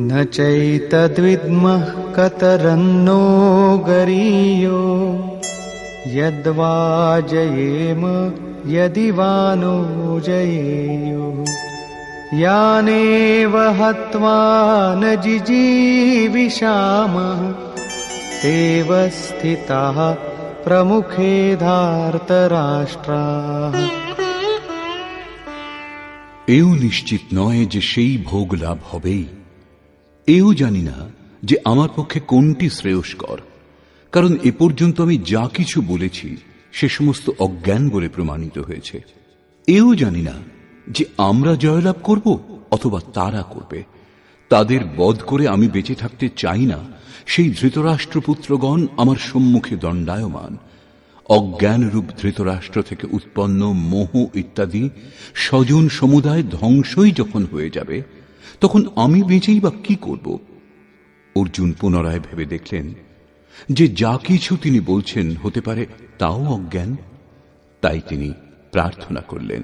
न चैतद्विद्मः कतरन्नो गरीयो यद्वा जयेम यदि वा नो जयेयो यानेव हत्वा न जिजीविषामः तेव स्थिताः प्रमुखे धार्तराष्ट्राः এও নিশ্চিত নয় যে সেই ভোগ লাভ হবেই এও জানি না যে আমার পক্ষে কোনটি শ্রেয়স্কর, কারণ এ পর্যন্ত আমি যা কিছু বলেছি সে সমস্ত অজ্ঞান বলে প্রমাণিত হয়েছে। এও জানি না যে আমরা জয়লাভ করব অথবা তারা করবে। তাদের বধ করে আমি বেঁচে থাকতে চাই না, সেই ধৃতরাষ্ট্রপুত্রগণ আমার সম্মুখে দণ্ডায়মান। অজ্ঞানরূপ ধৃতরাষ্ট্র থেকে উৎপন্ন মোহ ইত্যাদি স্বজন সমুদায় ধ্বংসই যখন হয়ে যাবে তখন আমি বেঁচেই বা কি করব? অর্জুন পুনরায় ভেবে দেখলেন যে যা কিছু তিনি বলছেন হতে পারে তাও অজ্ঞান। তাই তিনি প্রার্থনা করলেন।